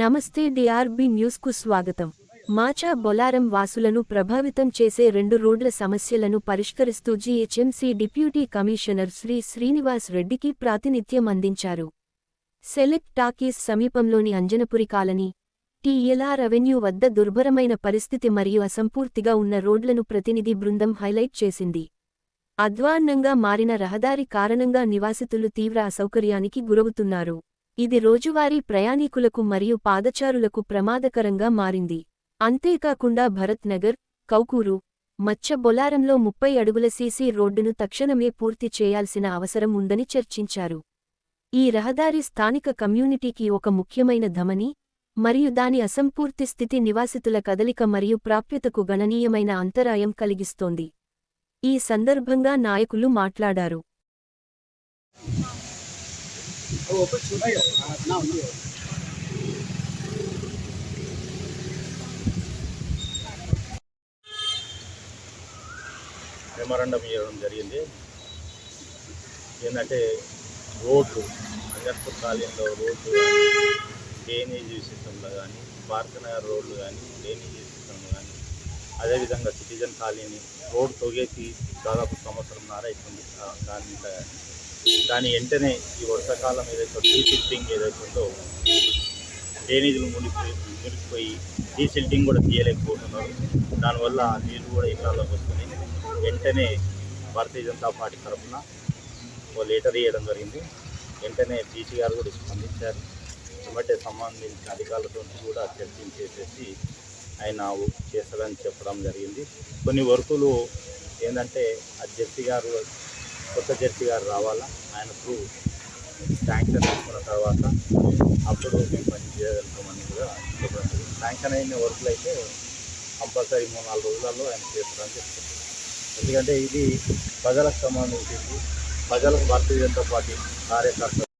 నమస్తే డిఆర్బి న్యూస్కు స్వాగతం. మాచా బొలారం వాసులను ప్రభావితం చేసే రెండు రోడ్ల సమస్యలను పరిష్కరిస్తూ GHMC deputy commissioner Shri Srinivas రెడ్డికి ప్రాతినిధ్యం అందించారు. సెలెక్ట్ టాకీస్ సమీపంలోని అంజనపురి కాలనీ టీఎల్ఆర్ అవెన్యూ వద్ద దుర్భరమైన పరిస్థితి మరియు అసంపూర్తిగా ఉన్న రోడ్లను ప్రతినిధి బృందం హైలైట్ చేసింది. అధ్వాన్నంగా మారిన రహదారి కారణంగా నివాసితులు తీవ్ర అసౌకర్యానికి గురవుతున్నారు. ఇది రోజువారీ ప్రయాణికులకు మరియు పాదచారులకు ప్రమాదకరంగా మారింది. అంతేకాకుండా భరత్ నగర్ కౌకూరు మచ్చ బొలారంలో ముప్పై అడుగుల సీసీ రోడ్డును తక్షణమే పూర్తి చేయాల్సిన అవసరం ఉందని చర్చించారు. ఈ రహదారి స్థానిక కమ్యూనిటీకి ఒక ముఖ్యమైన ధమని మరియు దాని అసంపూర్తి స్థితి నివాసితుల కదలిక మరియు ప్రాప్యతకు గణనీయమైన అంతరాయం కలిగిస్తోంది. ఈ సందర్భంగా నాయకులు మాట్లాడారు. మెమరాండం ఇవ్వడం జరిగింది. ఏంటంటే రోడ్లు అంజర్పూర్ కాలనీలో రోడ్లు డ్రైనేజీ సిస్టంలో కానీ భారతనగర్ రోడ్లు కానీ డ్రైనేజీ సిస్టంలో కానీ అదేవిధంగా సిటిజన్ కాలనీ రోడ్ తొగేసి దాదాపు సంవత్సరంన్నర అవుతుంది. దాని దాని వెంటనే ఈ వర్షాకాలం ఏదైతే డీసిల్టింగ్ ఏదైతే ఉందో డ్రైనేజీలు మునిగిపోయి మునిగిపోయి డీసిల్టింగ్ కూడా తీయలేకపోతున్నారు. దానివల్ల నీళ్ళు కూడా ఇళ్ళలోకి వస్తున్నాయి. వెంటనే భారతీయ జనతా పార్టీ తరఫున ఓ లెటర్ ఇవ్వడం జరిగింది. వెంటనే డీసీ గారు కూడా స్పందించారు. వెంబటే సంబంధించిన అధికారులతో కూడా చర్చించేసేసి ఆయన చేస్తారని చెప్పడం జరిగింది. కొన్ని వర్కులు ఏంటంటే ఆ జెర్సీ గారు కొత్త జెర్సీ గారు రావాలా ఆయన త్రూ శాంక్షన్ తీసుకున్న తర్వాత అప్పుడు మేము పని చేయగలుగుతామని కూడా చెప్పడం జరిగింది. శాంక్షన్ అయిన వర్కులు అయితే కంపల్సరీ మూడు నాలుగు రోజులలో ఆయన చేస్తారని చెప్తున్నారు. ఎందుకంటే ఇది ప్రజలకు సంబంధించింది. ప్రజలకు భారతీయ జనతా పార్టీ కార్యకర్తలు